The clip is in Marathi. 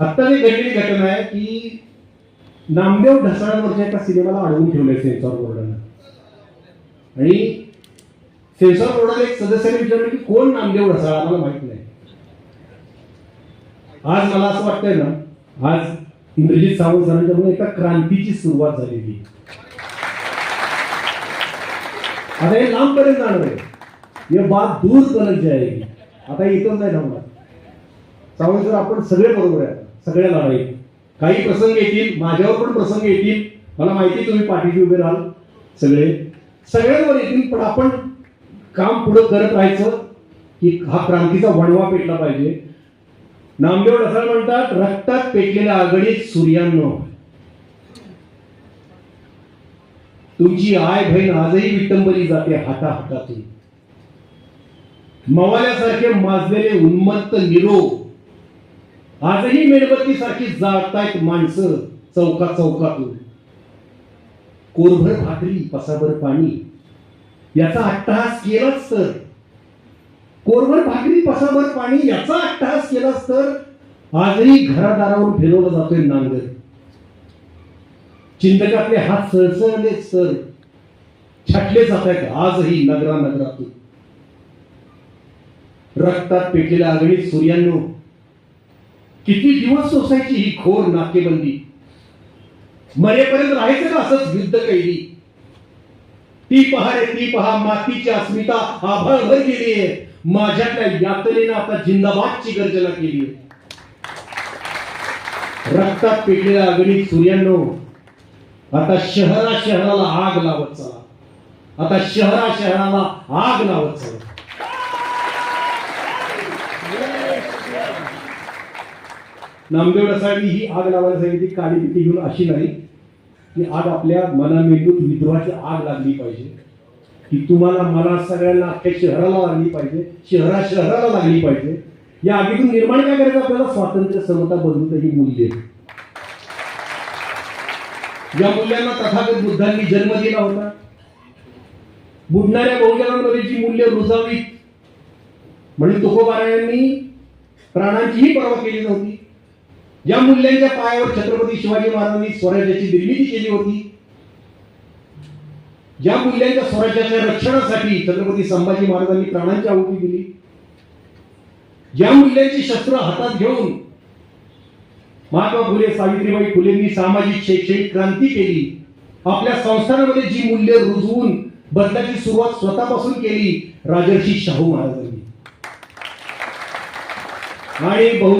आत्ता जी घडलेली घटना आहे की नामदेव ढसाळवरच्या एका सिनेमाला अडवून ठेवलंय सेन्सॉर बोर्डानं. आणि सेन्सॉर बोर्डाला एक सदस्याने विचारलं की कोण नामदेव ढसाळा? मला माहीत नाही. आज मला असं वाटतंय ना आज इंद्रजित सावंत सरांच्यामुळे एका क्रांतीची सुरुवात झालेली. आता हे लांबपर्यंत जाणार आहे. हे बात दूर करत आहे आता इथं नाही थांबणार. त्यामुळे सर आपण सगळे बरोबर आहे. सगळ्या लढाई. काही प्रसंग येतील माझ्यावर पण प्रसंग येतील. मला माहिती तुम्ही पाठीशी उभे राहाल सगळे. सगळ्यांवर येतील पण आपण काम पुढे करत राहायचं. की हा क्रांतीचा वणवा पेटला पाहिजे. नामदेव ढसाळ म्हणतात रक्तात पेटलेल्या आघाडीत सूर्यानो हो. तुमची आय बहीण आजही विटंबली जाते हाताहातातून. मवाल्यासारखे माजलेले उन्मत्त निरोप. आजही मेणबत्ती सारखी जाळतायत माणसं चौका चौकातून. कोरभर भाकरी पसाभर पाणी. याचा अट्टहास केलाच तर. कोरभर भाकरी पसाभर पाणी याचा अट्टहास केलाच तर आजही घरादारावर फिरवलं जातोय नांगर. चिंतकातले हात सळसळले सर. छाटले जात आहेत आजही नगरा नगरातून रक्तात पेटलेल्या आगळीत सूर्यानो किती दिवस सोसायची ही खोर नाकेबंदी? मरेपर्यंत राहायचं का असंच युद्ध कैली ती पहा रे ती पहा मातीची अस्मिता आभाळभर गेली आहे माझ्यातल्या यातनेनं आता जिंदाबादची गर्जना केली आहे रक्तात पेटलेल्या अगणित सूर्यानो आता शहरा शहराला आग लावत चला. आता शहरा शहराला आग लावत चला. नामदेव रसाळी ही आग लावायला सांगितली काळी भीती घेऊन अशी नाही. की आग आपल्या मनामेंदूत विद्रोहाची आग लागली पाहिजे. की तुम्हाला मला सगळ्यांना अख्ख्या शहराला लागली पाहिजे शहरा शहराला लागली पाहिजे. या आगीतून निर्माण काय करायचं? आपल्याला स्वातंत्र्य समता बंधुता ही मूल्य या मूल्यांना तथागत बुद्धांनी जन्म दिला होता. बुडणाऱ्या बहुजनांमध्ये जी मूल्य रुजावीत म्हणजे तुकोबारायांनी प्राणांचीही पर्वा केली नव्हती. या मूल्यांच्या पायावर छत्रपती शिवाजी महाराजांनी स्वराज्याची निर्मिती केली होती. ज्या मूल्यांच्या स्वराज्याच्या रक्षणासाठी छत्रपती संभाजी महाराजांनी प्राणांची आहुती दिली. ज्या मूल्यांची शस्त्र हातात घेऊन महात्मा फुले सावित्रीबाई फुलेंनी सामाजिक शैक्षणिक क्रांती केली. आपल्या संस्थानामध्ये जी मूल्य रुजवून बदलाची सुरुवात स्वतःपासून केली राजर्षी शाहू महाराजांनी. आणि बहु